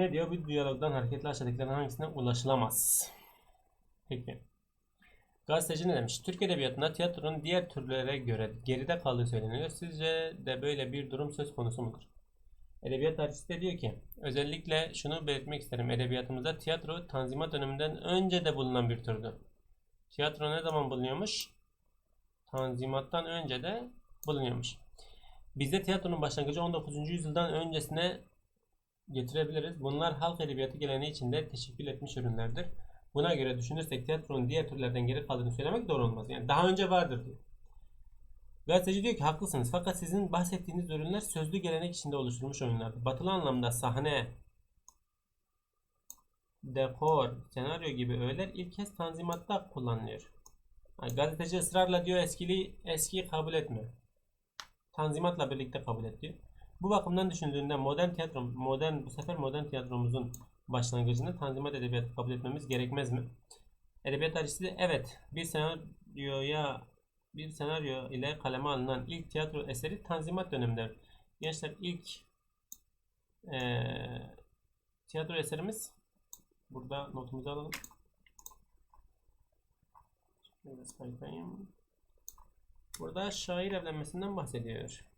Ne diyor? Bu diyalogdan hareketle aşağıdakilerin hangisine ulaşılamaz? Peki. Gazeteci ne demiş? Türk Edebiyatı'nda tiyatronun diğer türlere göre geride kaldığı söyleniyor. Sizce de böyle bir durum söz konusu mudur? Edebiyat tarihçisi de diyor ki, özellikle şunu belirtmek isterim. Edebiyatımızda tiyatro Tanzimat döneminden önce de bulunan bir türdü. Tiyatro ne zaman bulunuyormuş? Tanzimattan önce de bulunuyormuş. Bizde tiyatronun başlangıcı 19. yüzyıldan öncesine getirebiliriz. Bunlar halk edebiyatı geleneği içinde teşekkül etmiş ürünlerdir. Buna göre düşünürsek tiyatronun diğer türlerden geri kaldığını söylemek doğru olmaz. Yani daha önce vardır diyor. Gazeteci diyor ki haklısınız fakat sizin bahsettiğiniz ürünler sözlü gelenek içinde oluşturulmuş oyunlardır. Batılı anlamda sahne, dekor, senaryo gibi öğeler ilk kez tanzimatta kullanılıyor. Yani gazeteci ısrarla diyor eskili eskiyi kabul etmiyor. Tanzimatla birlikte kabul et diyor. Bu bakımdan düşündüğünde modern tiyatro, modern bu sefer modern tiyatromuzun başlangıcında Tanzimat edebiyatı kabul etmemiz gerekmez mi? Edebiyat tarihçisi evet bir senaryoya bir senaryo ile kaleme alınan ilk tiyatro eseri Tanzimat döneminde. Gençler ilk eee, tiyatro eserimiz burada notumuzu alalım. Burada şair evlenmesinden bahsediyor.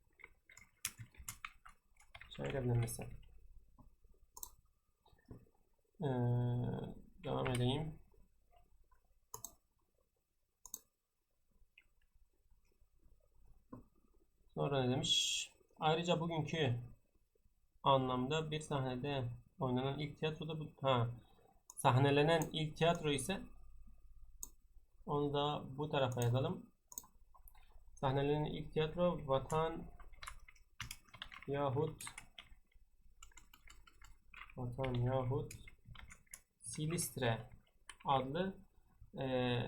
Evlenmesi. Ee, devam edeyim. Sonra ne demiş? Ayrıca bugünkü anlamda bir sahnede oynanan ilk tiyatroda bu ha sahnelenen ilk tiyatro ise onu da bu tarafa yazalım. Sahnelenen ilk tiyatro Vatan yahut Vatan yahut Silistre adlı eee,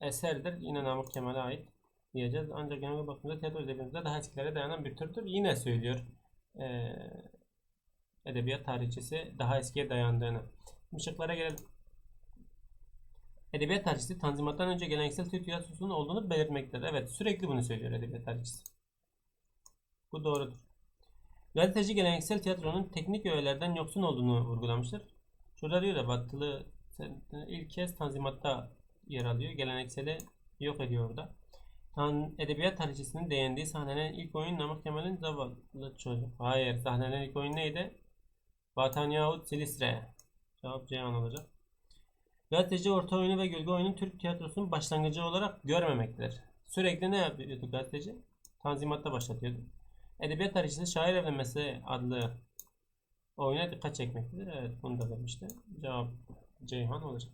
eserdir. Yine Namık Kemal'e ait diyeceğiz. Ancak genel bakımda tiyatro edebiyatında daha eskilere dayanan bir türdür. Yine söylüyor eee, edebiyat tarihçisi daha eskiye dayandığını. Şimdi şıklara gelelim. Edebiyat tarihçisi Tanzimat'tan önce geleneksel Türk tiyatrosunun olduğunu belirtmektedir. Evet sürekli bunu söylüyor edebiyat tarihçisi. Bu doğrudur. Gazeteci geleneksel tiyatronun teknik öğelerden yoksun olduğunu vurgulamıştır. Şurada diyor da batılı ilk kez Tanzimat'ta yer alıyor. Gelenekseli yok ediyor orada. Tan edebiyat tarihçisinin değindiği sahnelerin ilk oyun Namık Kemal'in Zavallı Çocuk. Hayır, sahnelerin ilk oyun neydi? Vatan yahut Silistre. Cevap Ceyhan olacak. Gazeteci orta oyunu ve gölge oyunun Türk tiyatrosunun başlangıcı olarak görmemektedir. Sürekli ne yapıyordu gazeteci? Tanzimat'ta başlatıyordu. Edebiyat tarihçisi Şair Evlenmesi adlı oyuna dikkat çekmektedir. Evet bunu da vermişti. Cevap Ceyhan olacak.